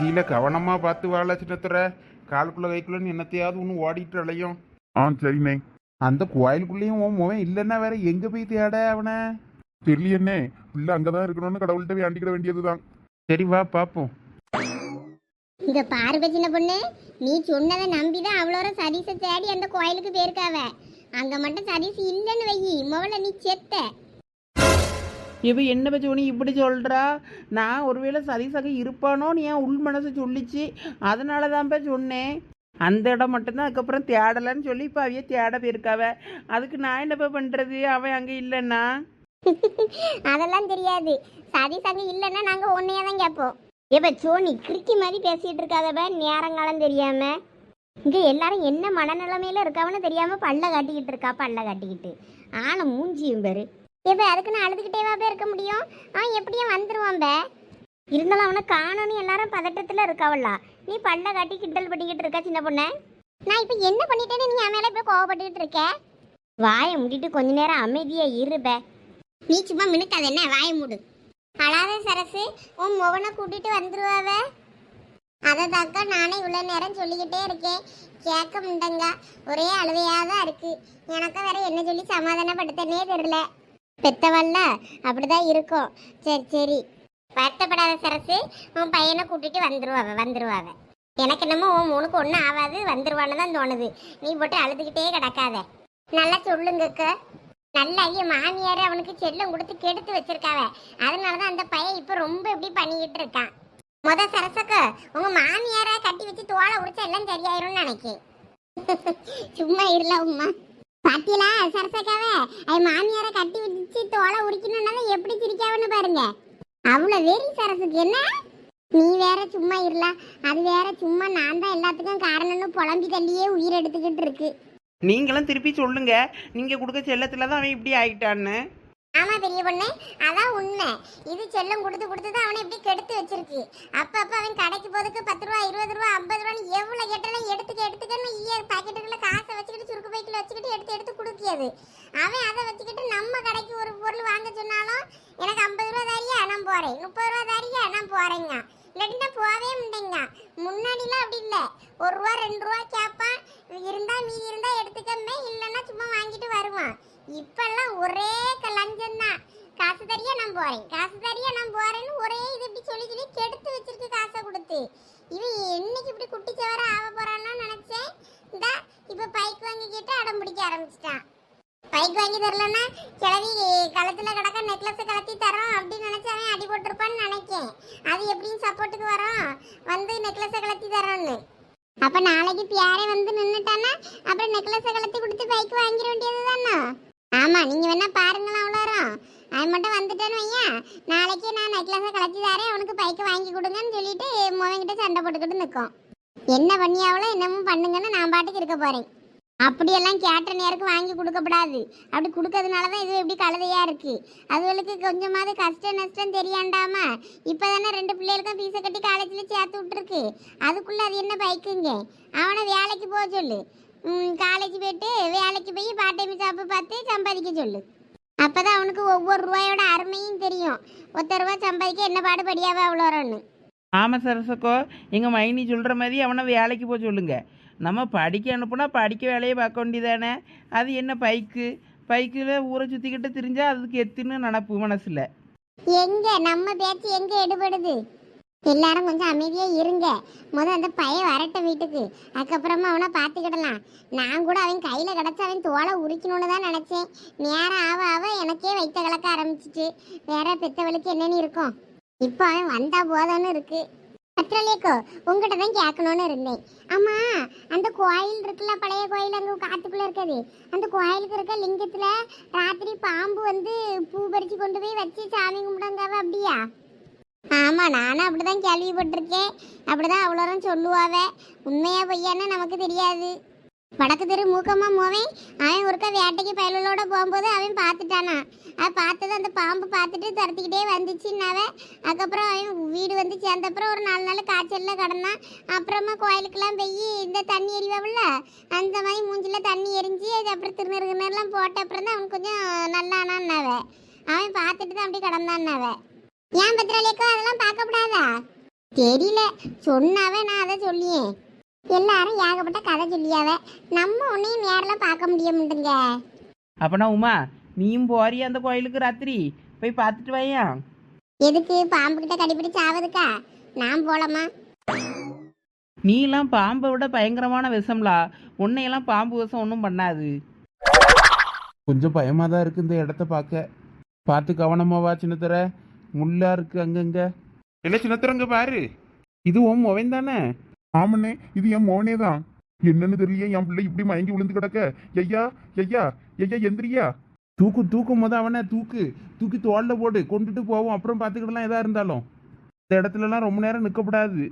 கீழே கவனமா பார்த்து வாழ சின்னத்துறை. காலுக்குள்ள கைக்குள்ளன்னு என்னத்தையாவது ஒன்று ஓடிட்டு அலையும். ஆ சரிண்ணே. அந்த கோயிலுக்குள்ளேயும் உன் முகம் இல்லைன்னா வேற எங்க போய் தேட அவனை? தெரியலையண்ணே பிள்ளை அங்கதான் இருக்கணும்னு கடவுள்கிட்ட வேண்டிக்கிட வேண்டியதுதான். சரி வா பார்ப்போம் இங்க பாருப சின்ன பொண்ணு நீ சொன்னதை நம்பிதான் அவ்வளோ சதீஸை தேடி அந்த கோயிலுக்கு போயிருக்காவ. அங்க மட்டும் சதீஸ் இல்லைன்னு வையி முதல்ல நீ செத்த. இவ என்ன பச்சோனி இப்படி சொல்கிறா நான் ஒருவேளை சதீசக இருப்பானோன்னு என் உள் மனசு சொல்லிச்சு? அதனால தான்ப்பா சொன்னேன் அந்த இடம் மட்டும்தான் அதுக்கப்புறம் தேடலைன்னு சொல்லி இப்போ அவையே தேட போயிருக்காவ. அதுக்கு நான் என்னப்பா பண்ணுறது அவன் அங்கே இல்லைன்னா? அதெல்லாம் தெரியாது. சதி அங்க இல்லைன்னா நாங்கள் ஒன்றையே தான் கேட்போம். இப்போ சோனி கிறுக்கி மாதிரி பேசிகிட்டு இருக்காதவ நேரங்காலம் தெரியாமல் இங்கே எல்லாரும் என்ன மனநிலைமையில் இருக்காவன்னு தெரியாமல் பல்ல காட்டிக்கிட்டு இருக்கா பல்ல காட்டிக்கிட்டு. ஆனால் மூஞ்சியும் பாரு. இப்போ அதுக்கு நான் அழுதுகிட்டேவா போய் இருக்க முடியும். ஆ எப்படியும் வந்துருவான் பே. இருந்தாலும் அவனை காணோன்னு எல்லாரும் பதட்டத்தில் இருக்காவல்லா நீ பல்ல காட்டி கிண்டல் பண்ணிக்கிட்டு இருக்கா சின்ன பொண்ணு? நான் இப்போ என்ன பண்ணிட்டேன்னு நீ என் மேல இப்ப கோவப்பட்டுக்கிட்டு இருக்க? வாயை மூடிட்டு கொஞ்ச நேரம் அமைதியாக இருப்ப நீ சும்மா மினுக்காது என்ன? வாயை மூடு. அழாத சரசு உன் முகனை கூட்டிட்டு வந்துருவாவ அதை தாக்கா நானே இவ்வளோ நேரம் சொல்லிக்கிட்டே இருக்கேன். கேட்க முண்டங்க ஒரே அழுவையாக தான் இருக்குது எனக்கும் வேற என்ன சொல்லி சமாதானப்படுத்தனே தெரில பெத்தவல்ல அப்படிதான் இருக்கும். சரி சரி. வருத்தப்படாத சரசு உன் பையனை கூட்டிட்டு வந்துருவாவ வந்துருவாவ எனக்கு என்னமோ உன் மூணுக்கு ஒன்றும் ஆகாது வந்துருவான்னு தான் தோணுது. நீ போட்டு அழுதுகிட்டே கிடக்காத. நல்லா சொல்லுங்கக்க நல்லா ஐயா மாமியார் அவனுக்கு செல்லம் கொடுத்து கெடுத்து வச்சிருக்காவ. அதனால தான் அந்த பையன் இப்போ ரொம்ப இப்படி பண்ணிக்கிட்டு இருக்கான். முத சரசக்க உங்க மாமியாரை கட்டி வச்சு தோலை உரிச்சா எல்லாம் சரியாயிரும்னு நினைக்கேன். சும்மா இருல உம்மா பாத்தீங்களா? சரசக்காவ? அது மாமியார கட்டி வச்சு தோலை உரிக்கணும்னா எப்படி சிரிக்காவன்னு பாருங்க. அவ்வளவு வெறி சரசுக்கு என்ன? நீ வேற சும்மா இருல அது வேற சும்மா நான் தான் எல்லாத்துக்கும் காரணம்னு புலம்பி தள்ளியே உயிர் எடுத்துக்கிட்டு இருக்கு. நீங்களும் திருப்பி சொல்லுங்க. நீங்கள் கொடுக்க செல்லத்தில் தான் அவன் இப்படி ஆயிட்டான்னு. ஆமா பெரிய பொண்ணு. அதான் உண்மை. இது செல்லம் கொடுத்து கொடுத்து தான் அவனை இப்படி கெடுத்து வச்சிருக்கு. அப்ப அப்ப அவன் கடைக்கு போதுக்கு பத்து ரூபா இருபது ரூபா ஐம்பது ரூபான்னு எவ்வளவு கேட்டாலும் எடுத்துக்க எடுத்துக்கன்னு இயர் பாக்கெட்டுக்குள்ள காசை வச்சுக்கிட்டு சுருக்கு பைக்கில் வச்சுக்கிட்டு எடுத்து எடுத்து கொடுக்கியது. அவன் அதை வச்சுக்கிட்டு நம்ம கடைக்கு ஒரு பொருள் வாங்க சொன்னாலும் எனக்கு ஐம்பது ரூபா தாரியா நான் போகிறேன் முப்பது ரூபா தாரியா நான் போகிறேங்க இல்லாட்டினா போகவே முடியுங்க முன்னாடிலாம் அப்படி இல்லை. ஒரு ரூபா ரெண்டு ரூபா கேட்பான். இருந்தால் மீதி இருந்தால் எடுத்துக்கமே. இல்லைன்னா சும்மா வாங்கிட்டு வருவான். இப்போல்லாம் ஒரே லஞ்சம் தான் காசு தரியா நான் போகிறேன் காசு தரியா நான் போகிறேன்னு ஒரே இது இப்படி சொல்லி சொல்லி கெடுத்து வச்சிருக்கு காசை கொடுத்து. இவன் என்னைக்கு இப்படி குட்டி சவர ஆக போகிறான்னு நினச்சேன். இந்த இப்ப பைக் வாங்கி கேட்டு அடம் பிடிக்க ஆரம்பிச்சிட்டான் பைக் வாங்கி தரலன்னா கிளவி கழுத்துல கிடக்க நெக்லஸ் கலத்தி தரோம் அப்படின்னு நினைச்சு அவன் அடி போட்டிருப்பான்னு நினைக்கேன். அது எப்படியும் சப்போர்ட்டுக்கு வரும். வந்து நெக்லஸை கலத்தி தரோன்னு அப்ப நாளைக்கு பியாரே வந்து நின்னுட்டானா அப்புறம் நெக்லஸை கலத்தி கொடுத்து பைக் வாங்கிட வேண்டியது தானே? ஆமா நீங்க வேணா பாருங்களா அவ்வளோரும் அவன் மட்டும் வந்துட்டேன்னு வையன். நாளைக்கு நான் நெக்லஸை கலத்தி தரேன் அவனுக்கு பைக்கை வாங்கி கொடுங்கன்னு சொல்லிட்டு மோவன்கிட்ட சண்டை போட்டுக்கிட்டு நிற்கும். என்ன பண்ணியாவளோ என்னமோ பண்ணுங்கன்னு நான் பாட்டுக்கு இருக்க போறேன். அப்படியெல்லாம் கேட்ட நேருக்கு வாங்கி கொடுக்கப்படாது. அப்படி கொடுக்கறதுனால தான் இது எப்படி கழுதையா இருக்கு. அதுகளுக்கு கொஞ்சமாவது கஷ்டம் நஷ்டம் தெரியாண்டாமா? இப்போ தானே ரெண்டு பிள்ளைகளுக்கும் ஃபீஸை கட்டி காலேஜில் சேர்த்து விட்டுருக்கு. அதுக்குள்ளே அது என்ன பைக்குங்க? அவனை வேலைக்கு போக சொல்லு. காலேஜ் போயிட்டு வேலைக்கு போய் பார்ட் டைம் ஜாப்பு பார்த்து சம்பாதிக்க சொல்லு. அப்போ தான் அவனுக்கு ஒவ்வொரு ரூபாயோட அருமையும் தெரியும். ஒத்த ரூபா சம்பாதிக்க என்ன பாடுபடியாவே அவ்வளோன்னு ஆமாம் சரசக்கோ எங்கள் மைனி சொல்கிற மாதிரி அவனை வேலைக்கு போக சொல்லுங்க. நம்ம படிக்க அனுப்புனா படிக்க வேலையை பார்க்க வேண்டியதானே? அது என்ன பைக்கு? பைக்கில் ஊரை சுற்றிக்கிட்டு திரிஞ்சா அதுக்கு எத்துன்னு நினப்பு மனசில். எங்க? நம்ம பேச்சு எங்க எடுபடுது? எல்லாரும் கொஞ்சம் அமைதியா இருங்க. முதல் அந்த பையன் வரட்டும் வீட்டுக்கு. அதுக்கப்புறமா அவனை பார்த்துக்கிடலாம். நான் கூட அவன் கையில கிடச்ச அவன் தோலை உரிக்கணும்னு தான் நினைச்சேன். நேரம் ஆவ ஆவ எனக்கே வைத்த கலக்க ஆரம்பிச்சிட்டு வேற பெத்தவளுக்கு என்னன்னு இருக்கும்? இப்போ அவன் வந்தா போதும்னு இருக்கு. பத்ரலேக்கோ உங்ககிட்ட தான் கேட்கணும்னு இருந்தேன். ஆமா அந்த கோயில் இருக்குல்ல பழைய கோயில் அங்க காத்துக்குள்ள இருக்குது. அந்த கோயிலுக்கு இருக்க லிங்கத்துல ராத்திரி பாம்பு வந்து பூ பறிச்சு கொண்டு போய் வச்சு சாமி கும்பிடுங்காவ அப்படியா? ஆமா நானும் அப்படிதான் கேள்விப்பட்டிருக்கேன். அப்படிதான் அவ்வளோ சொல்லுவாவே. உண்மையா பொய்யான்னு நமக்கு தெரியாது. வடக்கு தெரு மூக்கம்மா மோவன். அவன் ஒருக்கா வேட்டைக்கு பயலோட போகும்போது அவன் பார்த்துட்டானா. அவன் பார்த்தது அந்த பாம்பு பார்த்துட்டு துரத்திக்கிட்டே வந்துச்சுன்னாவ. அதுக்கப்புறம் அவன் வீடு வந்து சேர்ந்தப்புறம் ஒரு நாலு நாள் காய்ச்சல்ல கிடந்தான். அப்புறமா கோயிலுக்கெல்லாம் போய் இந்த தண்ணி எரிவாவில்ல? அந்த மாதிரி மூஞ்சில் தண்ணி எரிஞ்சு அது அப்புறம் திருநெருகுனெல்லாம் போட்ட அப்புறம் தான் அவன் கொஞ்சம் நல்லானான்னாவ. அவன் பார்த்துட்டு தான் அப்படி கிடந்தான்னாவ. ஏன் பத்திராளியக்கோ அதெல்லாம் பார்க்கக்கூடாதா? தெரியல. சொன்னாவே நான் அதை சொல்லியேன். எல்லாரும் ஏகப்பட்ட கதை சொல்லியாவ. நம்ம உன்னையும் நேரில் பார்க்க முடிய மாட்டேங்க அப்பனா உமா நீயும் போறியா அந்த கோயிலுக்கு ராத்திரி? போய் பார்த்துட்டு வாயா. எதுக்கு பாம்பு கிட்ட கடிபிடிச்சு ஆவதுக்கா? நான் போலாமா? நீலாம் பாம்பை விட பயங்கரமான விஷம்லா. உன்னையெல்லாம் பாம்பு விஷம் ஒன்றும் பண்ணாது. கொஞ்சம் பயமாக தான் இருக்குது இந்த இடத்த பார்க்க. பார்த்து கவனமாக வா சின்னத்தர. முள்ளா இருக்கு அங்கங்க. இல்லை சின்னத்தர பாரு. இது உன் முவன் தானே? ஆமண்ணே இது என் மோனே தான் என்னன்னு தெரியல என் பிள்ளை இப்படி மயங்கி விழுந்து கிடக்க. ஐயா ஐயா ஐயா எந்திரியா. தூக்கு தூக்கும் போது அவனை தூக்கு. தூக்கி தோல்ல போடு கொண்டுட்டு போவோம். அப்புறம் பார்த்துக்கிடலாம் எதா இருந்தாலும். இந்த இடத்துலலாம் ரொம்ப நேரம் நிற்கக்கூடாது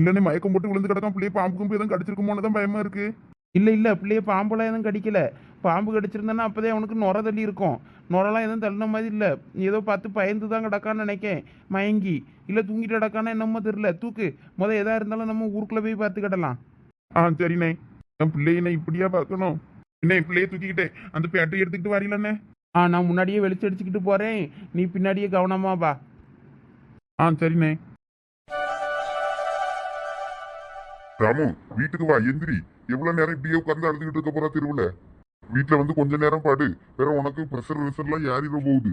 இல்லனே மயக்கம் போட்டு விழுந்து கிடக்கான். பிள்ளைய பாம்பு கும்பு எதுவும் கடிச்சிருக்குமோன்னு தான் பயமா இருக்கு. இல்லை இல்லை பிள்ளைய பாம்பெல்லாம் எதுவும் கடிக்கல. பாம்பு கடிச்சிருந்தானா அப்போதே அவனுக்கு நுர தள்ளி இருக்கும். நுரெல்லாம் எதுவும் தள்ளின மாதிரி இல்லை. ஏதோ பார்த்து பயந்து தான் கிடக்கான்னு நினைக்கேன். மயங்கி. இல்லை தூங்கிட்டு கிடக்கானா என்னமோ தெரில தூக்கு. முத எதா இருந்தாலும் நம்ம ஊருக்குள்ளே போய் பார்த்துக்கிடலாம். ஆ சரிண்ணே. என் பிள்ளைய நான் இப்படியா பார்க்கணும்? என்ன என் பிள்ளைய தூக்கிக்கிட்டேன் அந்த பேட்டை எடுத்துக்கிட்டு வரீங்களண்ணே ஆ நான் முன்னாடியே வெளிச்சம் அடிச்சுக்கிட்டு போகிறேன் நீ பின்னாடியே கவனமா வா. ஆ சரிண்ணே. ராமு வீட்டுக்கு வா. எந்திரி. எவ்வளவு நேரம் இப்படியே உட்கார்ந்து அழுதுகிட்டு இருக்க போறா தெருவுல? வீட்டுல வந்து கொஞ்ச நேரம் பாடு. வேற உனக்கு ப்ரெஷர் ரிசர்லாம் யாரிட போகுது.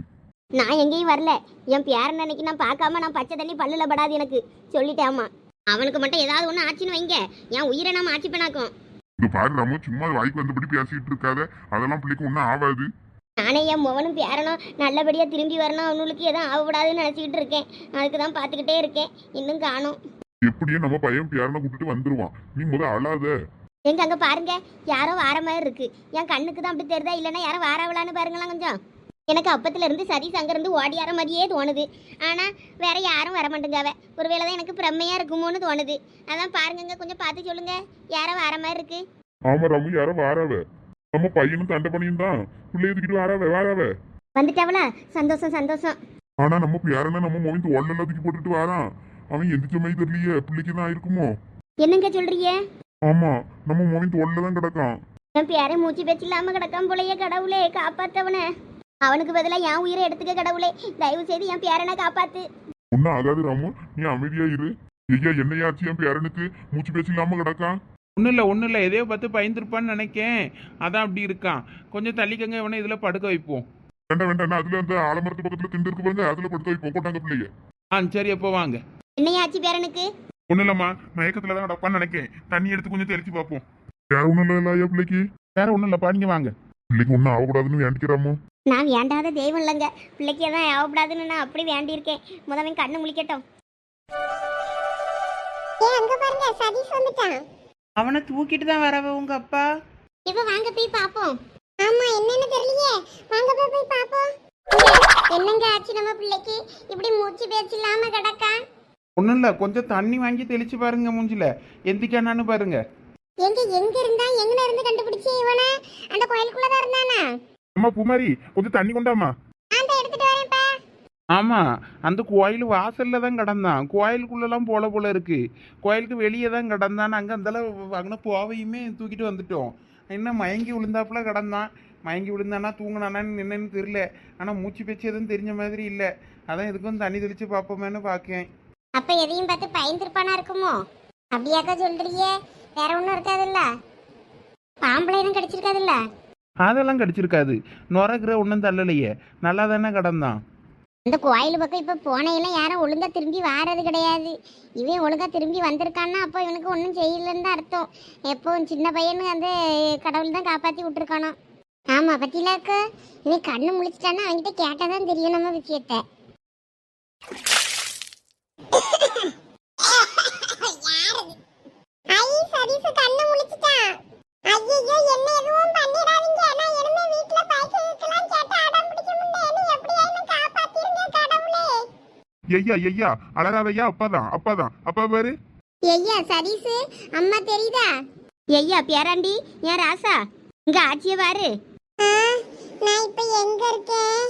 நான் எங்கேயும் வரல. என் பேரன் அன்னைக்கு நான் பார்க்காம நான் பச்சை தண்ணி பல்லுல படாது எனக்கு. சொல்லிட்டேம்மா. அவனுக்கு மட்டும் ஏதாவது ஒன்று ஆச்சுன்னு வைங்க. என் உயிரை நம்ம ஆட்சி பண்ணாக்கும் இது பாரு ராமு சும்மா வாய்க்கு வந்தபடி பேசிட்டு இருக்காத. அதெல்லாம் பிள்ளைக்கு ஒன்றும் ஆகாது நானே என் மகனும் பேரனும் நல்லபடியாக திரும்பி வரணும். அவனுக்கு எதுவும் ஆகக்கூடாதுன்னு நினச்சிக்கிட்டு இருக்கேன். அதுக்கு தான் பார்த்துக்கிட்டே இருக்கேன். இன்னும் காணும். எப்படியும் நம்ம பையன் பேரனை கூட்டிட்டு வந்துருவான். நீ முத அழாத. எங்க அங்கே பாருங்க யாரோ வார மாதிரி இருக்கு. என் கண்ணுக்கு தான் அப்படி தெரியுதா இல்லைன்னா யாரோ வாராவலான்னு பாருங்களேன் கொஞ்சம். எனக்கு அப்பத்துல இருந்து சதீஷ் அங்கிருந்து ஓடியார மாதிரியே தோணுது. ஆனா வேற யாரும் வர மாட்டேங்காவ ஒருவேளை தான் எனக்கு பிரம்மையா இருக்குமோன்னு தோணுது. அதான் பாருங்கங்க கொஞ்சம் பார்த்து சொல்லுங்க. யாரோ வார மாதிரி இருக்கு? ஆமா ராமு யாரோ வாராவ. நம்ம பையனும் தண்டை பண்ணியும் தான். பிள்ளைய தூக்கிட்டு வாராவ வாராவ. வந்துட்டாவளா? சந்தோஷம் சந்தோஷம். ஆனா நம்ம பேரனை நம்ம மோவிந்து ஒல்லெல்லாம் தூக்கி போட்டுட்டு வாரான். அவன் எந்திரிச்ச மாதிரி தெரியலையே பிள்ளைக்கு தான் இருக்குமோ என்னங்க சொல்றீங்க? ஆமா நம்ம மோவிந்து ஒல்ல தான் கிடக்கான். என் பேரை மூச்சு பேச்சு இல்லாம கிடக்காம போலயே கடவுளே காப்பாத்தவன. அவனுக்கு பதிலாக என் உயிரை எடுத்துக்க கடவுளே. தயவு செய்து என் பேரனை காப்பாத்து. ஒன்னும் ஆகாது ராமு நீ அமைதியா இரு. ஐயா என்னையாச்சு என் பேரனுக்கு மூச்சு பேச்சு இல்லாம கிடக்கான்? ஒன்றும் இல்லை ஒன்றும் இல்லை. எதையோ பார்த்து பயந்துருப்பான்னு நினைக்கேன். அதான் அப்படி இருக்கான். கொஞ்சம் தள்ளிக்கங்க இவனை இதில் படுக்க வைப்போம். வேண்டாம் வேண்டாம் நான் அதுல அந்த ஆலமரத்து பக்கத்துல திண்டு இருக்கு பாருங்க அதுல படுத்து வைப்போம் கொண்டாங்க பிள்ளைய. ஆ சரி அப்போ வாங்க. என்னையாச்சு பேரனுக்கு? ஒன்றும் இல்லம்மா மயக்கத்துல தான் கிடப்பான்னு நினைக்கிறேன் தண்ணி எடுத்து கொஞ்சம் தெளிச்சு பார்ப்போம். வேற ஒண்ணும் இல்ல ஐயா பிள்ளைக்கு. வேற ஒன்றும் இல்லப்பா நீங்க வாங்க. பிள்ளைக்கு ஒன்னும் ஆகக்கூடாதுன்னு வேண்டிக்கிறாமோ? நான் வேண்டாத தெய்வம் இல்லைங்க. பிள்ளைக்கு எதாவது ஆகக்கூடாதுன்னு நான் அப்படி வேண்டியிருக்கேன். முதவன் கண்ணு முழிக்கட்டும். அங்க பாருங்க சதீஷ் வந்துட்டான். அவனை தூக்கிட்டு தான் வரவ உங்க அப்பா? இப்ப வாங்க போய் பாப்போம் ஆமா என்னன்னு தெரியலையே. வாங்க போய் போய் பாப்போம் என்னங்க ஆச்சு நம்ம பிள்ளைக்கு? இப்படி மூச்சு பேச்சு இல்லாம கிடக்கா? ஒன்றும் இல்லை கொஞ்சம் தண்ணி வாங்கி தெளிச்சு பாருங்க மூஞ்சில. எந்திக்கானான்னு பாருங்க. எங்க எங்க இருந்தா எங்க இருந்து கண்டுபிடிச்சு இவன? அந்த கோயிலுக்குள்ளதான் இருந்தானா? அம்மா பூமாரி கொஞ்சம் தண்ணி கொண்டாமா அந்த எடுத்துட்டு வரேன்ப்பா. ஆமாம் அந்த கோயில் வாசலில் தான் கிடந்தான். கோயிலுக்குள்ளெல்லாம் போல போல இருக்கு. கோயிலுக்கு வெளியே தான் கிடந்தான். அங்கே அந்தளவு அங்கே போவையுமே தூக்கிட்டு வந்துட்டோம். என்ன மயங்கி விழுந்தாப்புல கிடந்தான். மயங்கி விழுந்தானா தூங்கினானான்னு என்னன்னு தெரியல. ஆனால் மூச்சு பேச்சு எதுவும் தெரிஞ்ச மாதிரி இல்லை. அதான் இதுக்கும் தண்ணி தெளித்து பார்ப்போமேன்னு பார்க்கேன் அப்ப எதையும் பார்த்து பயந்துருப்பானா இருக்குமோ? அப்படியாக்கா சொல்றியே வேற ஒண்ணும் இருக்காதுல்ல? பாம்பளை எதுவும் கடிச்சிருக்காதுல்ல? அதெல்லாம் கடிச்சிருக்காது. நுரகிற ஒன்றும் தள்ளலையே. நல்லா தானே கிடந்தான். இந்த கோயில் பக்கம் இப்ப போனையெல்லாம் யாரும் ஒழுங்கா திரும்பி வாரது கிடையாது. இவன் ஒழுங்கா திரும்பி வந்திருக்கான்னா அப்போ இவனுக்கு ஒன்றும் செய்யலன்னு தான் அர்த்தம். எப்போ சின்ன பையனு அந்த கடவுள் தான் காப்பாத்தி விட்டுருக்கானோ ஆமா பத்திலாக்க இவன் கண்ணு முழிச்சிட்டான்னா அவன்கிட்ட கேட்டாதான் தெரியும் நம்ம விஷயத்த. ஐயோ ஐயா ஐயா அலறாதையா அப்பாதான் அப்பாதான். அப்பா பாரு? ஐயா சதீஷ் அம்மா தெரியுதா? ஐயா பேராண்டி ஏன் ராசா? இங்க ஆச்சிய பாரு. நான் இப்ப எங்க இருக்கேன்?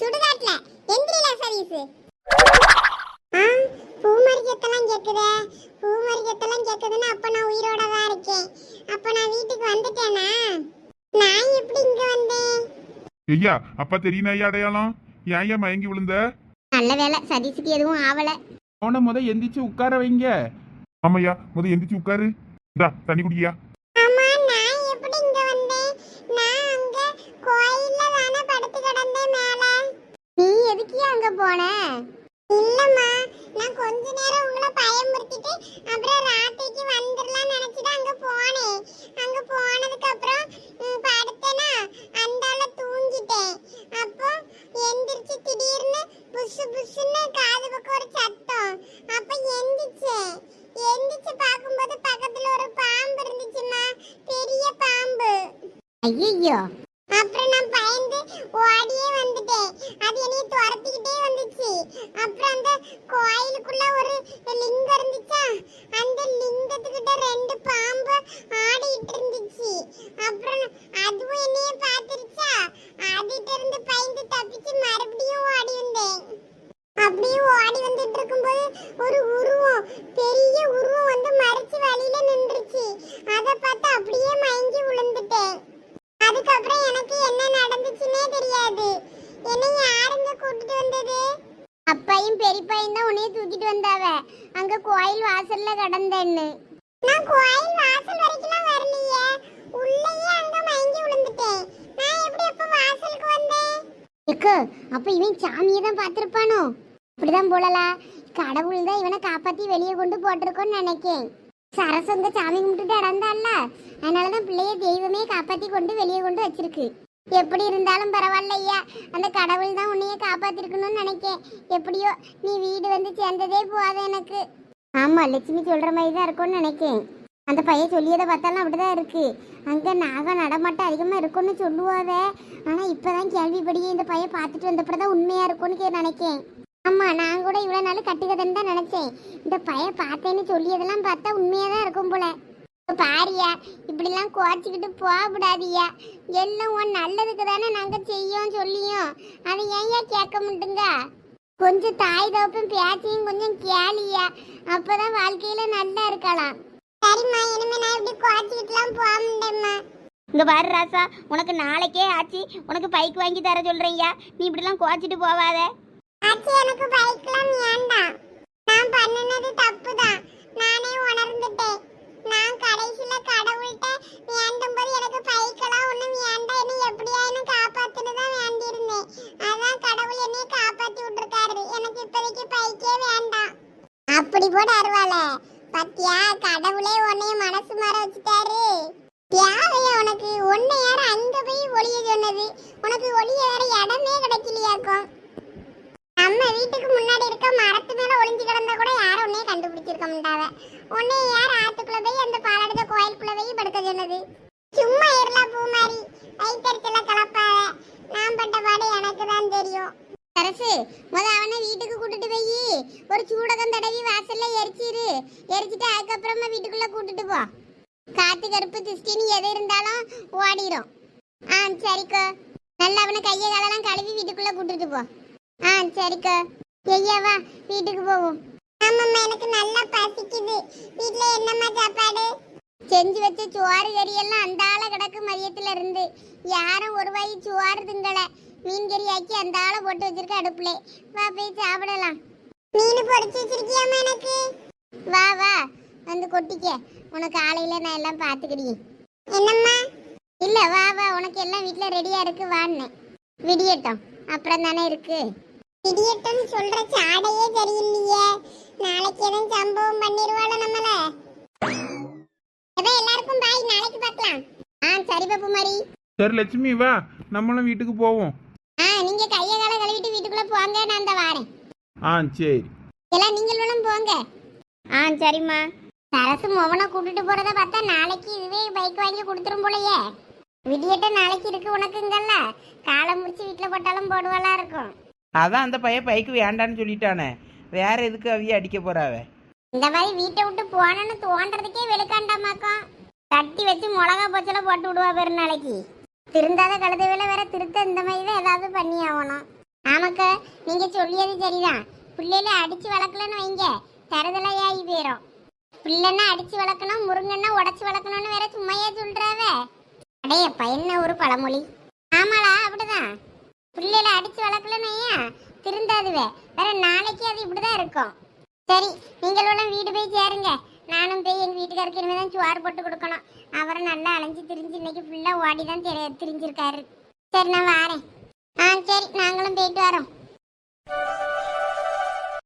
சுடுகாட்டுல. எந்திரில சதீஷ். பூமரிக்கத்தெல்லாம் கேக்குதே. பூமரிக்கத்தெல்லாம் கேக்குதுன்னா அப்ப நான் உயிரோட தான் இருக்கேன். அப்ப நான் வீட்டுக்கு வந்துட்டேனா? நான் எப்படி இங்க வந்தேன்? ஐயா அப்பா தெரியுனா ஐயா அடையாளம்? ஏன் ஐயா மயங்கி விழுந்த? நல்ல வேலை. சதீஷுக்கு எதுவும் ஆவல. அவனை முத எந்திரிச்சு உட்கார வைங்க. ஆமையா முத எந்திரிச்சு உட்காரு. இந்தா தண்ணி குடியா அம்மா நான் எப்படி இங்க வந்தேன்? நான் அங்க கோயில்ல தானே படுத்து கிடந்தேன் மேல. நீ எதுக்கு அங்க போன? இல்லம்மா நான் கொஞ்ச நேரம் உங்களை பயமுறுத்திட்டு அப்புறம் ராத்திரிக்கு வந்துடலாம் நினைச்சிட்டு அங்க போனேன். அங்க போனதுக்கு அப்புறம் படுத்தேனா அந்தால தூங்கிட்டேன். அப்போ எந்திரிச்சு திடீர்னு புசு புசுன்னு காது பக்கம் ஒரு சத்தம். அப்ப எந்திரிச்சேன் எந்திரிச்சு பார்க்கும்போது பக்கத்துல ஒரு பாம்பு இருந்துச்சுமா பெரிய பாம்பு. ஐயோ அப்புறம் நான் பயந்து ஓடியே வந்துட்டேன் அது என்னைய துரத்திக்கிட்டே வந்துச்சு அப்புறம் அந்த கோயிலுக்குள்ள ஒரு லிங்கம் இருந்துச்சா அந்த லிங்கத்துக்கிட்ட ரெண்டு பாம்பு ஆடிட்டு இருந்துச்சு அப்புறம் அதுவும் என்னைய பார்த்துருச்சா ஆடிட்டு இருந்து பயந்து அப்படியும் ஓடி வந்தேன். அப்படியே ஓடி வந்துட்டு இருக்கும்போது ஒரு உருவம் பெரிய உருவம் வந்து மறைச்சு வழியில நின்றுச்சு. அதை பார்த்து அப்படியே மயங்கி விழுந்துட்டேன். அதுக்கப்புறம் எனக்கு என்ன நடந்துச்சுன்னே தெரியாது. என்னை யாருங்க கூட்டிட்டு வந்தது? அப்பையும் பெரியப்பையும் தான் உன்னைய தூக்கிட்டு வந்தாவ. அங்க கோயில் வாசல்ல கடந்தேன்னு. நான் கோயில் வாசல் வரைக்கும் வரலையே. உள்ளேயே அங்க மயங்கி விழுந்துட்டேன். நான் எப்படி அப்ப வாசலுக்கு வந்தேன்? எக்கு அப்ப இவன் சாமியை தான் பார்த்திருப்பானோ? அப்படிதான் போலலா. கடவுள் தான் இவனை காப்பாத்தி வெளியே கொண்டு போட்டிருக்கோன்னு நினைக்கேன். சரசங்க சாமி கும்பிட்டுட்டு அடந்தால அதனாலதான் பிள்ளைய தெய்வமே காப்பாத்தி கொண்டு வெளியே கொண்டு வச்சிருக்கு. எப்படி இருந்தாலும் பரவாயில்லையா அந்த கடவுள் தான் உன்னையே காப்பாத்திருக்கணும்னு நினைக்கேன். எப்படியோ நீ வீடு வந்து சேர்ந்ததே போகாத எனக்கு. ஆமா லட்சுமி சொல்ற மாதிரி தான் இருக்கும்னு நினைக்கேன். அந்த பையன் சொல்லியதை பார்த்தாலும் அப்படிதான் இருக்கு. அங்க நாகம் நடமாட்டம் அதிகமா இருக்கும்னு சொல்லுவாவே. ஆனால் இப்போ தான் கேள்விப்படியே இந்த பையன் பார்த்துட்டு வந்தப்பட தான் உண்மையாக இருக்கும்னு கே- நினைக்கேன். ஆமாம் நான் கூட இவ்வளோ நாள் கட்டுக்கதைன்னு தான் நினச்சேன். இந்த பையன் பார்த்தேன்னு சொல்லியதெல்லாம் பார்த்தா உண்மையாக தான் இருக்கும் போல. பாரியா இப்படிலாம் குறைச்சிக்கிட்டு போகக்கூடாதியா? எல்லாம் உன் நல்லதுக்கு தானே நாங்கள் செய்யோம் சொல்லியும். அதை ஏன்யா கேட்க மாட்டுங்க? கொஞ்சம் தாய் தோப்பும் பேச்சையும் கொஞ்சம் கேளியா. அப்பதான் வாழ்க்கையில நல்லா இருக்கலாம். சரிம்மா இனிமே நான் இப்படி குறைச்சிக்கிட்டுலாம் போக முடியும்மா இங்கே பாரு ராசா உனக்கு நாளைக்கே ஆச்சு. உனக்கு பைக் வாங்கி தர சொல்றேன்யா. நீ இப்படிலாம் குவாச்சிட்டு போவாத. ஆச்சி எனக்கு பைக்லாம் வேண்டாம். நான் பண்ணினது தப்பு தான் நானே உணர்ந்துட்டேன். நான் கடைசியில கடவுள்கிட்ட வேண்டும் போது எனக்கு பைக்கெல்லாம் ஒன்றும் வேண்டாம். என்னை எப்படியாயினும் காப்பாத்துன்னு தான் வேண்டியிருந்தேன். அதான் கடவுள் என்னை காப்பாத்தி விட்டுருக்காரு. எனக்கு இப்போதைக்கு பைக்கே வேண்டாம். அப்படி போட அருவாள. பத்தியா கடவுளே உன்னைய மனசு மாற வச்சுட்டாரு தேவையா உனக்கு உன்னை யாரும் அங்க போய் ஒளிய உனக்கு ஒளிய வேற இடமே கிடைக்கலையாக்கும். நம்ம வீட்டுக்கு முன்னாடி இருக்க மரத்து மேல ஒளிஞ்சு கிடந்தா கூட யாரும் உன்னைய கண்டுபிடிச்சிருக்க மாட்டாவ. உன்னை யார் ஆத்துக்குள்ள போய் அந்த பாலடைஞ்ச கோயிலுக்குள்ள போய் படுக்க சொன்னது? சும்மா இருளா பூ மாதிரி வயிற்றுல கலப்பாவ. நான் பட்ட பாடு எனக்கு தான் தெரியும். அரசு முத அவனை வீட்டுக்கு கூட்டிட்டு போய். ஒரு சூடகம் தடவி வாசல்ல எரிச்சிரு. எரிச்சிட்டு அதுக்கப்புறமா வீட்டுக்குள்ள கூட்டிட்டு போ. காத்து கருப்பு திஸ்டின்னு எது இருந்தாலும் ஓடிடும் ஆ சரிக்கோ. நல்லா அவனை கையை காலெல்லாம் கழுவி வீட்டுக்குள்ள கூட்டிட்டு போ. ஆ சரிக்கோ. ஐயாவா வீட்டுக்கு போவோம். ஆமாம்மா எனக்கு நல்லா பசிக்குது. வீட்ல என்னம்மா சாப்பாடு? செஞ்சு வச்ச சோறு கறி எல்லாம் அந்த ஆள கிடக்கு மதியத்துல இருந்து. யாரும் ஒரு வாய் சோறு திங்கல. மீன் கறி ஆக்கி அந்த ஆளை போட்டு வச்சிருக்க அடுப்புல. வா போய் சாப்பிடலாம். மீன் பொடிச்சு வச்சிருக்கியாமா எனக்கு? வா வா. வந்து கொட்டிக்க. உனக்கு காலையில நான் எல்லாம் பார்த்துக்கிடுங்க என்னம்மா? இல்ல வா வா உனக்கு எல்லாம் வீட்ல ரெடியா இருக்கு வான்னு. விடியட்டும். அப்புறம் தானே இருக்கு. விடியட்டும் சொல்ற சாடையே சரியில்லையே. நாளைக்கு எதுவும் சம்பவம் பண்ணிடுவாளோ நம்மள? அதான் எல்லாருக்கும் பாய் நாளைக்கு பார்க்கலாம். ஆ சரி பாப்பு மாதிரி சரி லட்சுமி வா. நம்மளும் வீட்டுக்கு போவோம். ஆ நீங்க கையை காலை கழுவிட்டு வீட்டுக்குள்ள போங்க நான் அந்த வாரேன். ஆ சரி. எல்லாம் நீங்களும் போங்க. ஆ சரிம்மா. சரசு மோகனை கூட்டிட்டு போறத பார்த்தா நாளைக்கு இதுவே பைக் வாங்கி கொடுத்துரும் போலயே. விடியட்ட நாளைக்கு இருக்கு உனக்குங்கல்ல. காலை முடிச்சு வீட்டுல போட்டாலும் போடுவாளா இருக்கும். அதான் அந்த பையன் பைக்கு வேண்டான்னு சொல்லிட்டானே. வேற எதுக்கு அவிய அடிக்க போறாவ? இந்த மாதிரி வீட்டை விட்டு போனேன்னு தோன்றதுக்கே வெளுக்காண்டாமாக்கும். தட்டி வச்சு மிளகா பச்சல போட்டு விடுவா பெரு நாளைக்கு. திருந்தாத கழுத வேலை வேற திருத்த இந்த மாதிரி தான் ஏதாவது பண்ணி ஆகணும் ஆமாக்கா நீங்க சொல்லியது சரிதான். பிள்ளைல அடிச்சு வளர்க்கலன்னு வைங்க. தரதலையாகி போயிடும் பிள்ளைன்னா அடிச்சு வளர்க்கணும் முருங்கன்னா உடச்சு வளர்க்கணும்னு வேற சும்மையே சொல்றாவ. அடையப்பா என்ன ஒரு பழமொழி? ஆமாளா அப்படிதான். பிள்ளைகளை அடிச்சு வளர்க்கலனையா திருந்தாதுவே. வேற நாளைக்கு அது இப்படிதான் இருக்கும். சரி நீங்களும் வீடு போய் சேருங்க. நானும் போய் எங்கள் வீட்டுக்காரருக்கு இனிமே தான் சுவார் போட்டு கொடுக்கணும். அவரை நல்லா அலைஞ்சு திரிஞ்சு இன்னைக்கு ஃபுல்லாக ஓடி தான் தெரிய திரிஞ்சிருக்காரு. சரி நான் வாரேன். ஆ சரி நாங்களும் போயிட்டு வரோம்.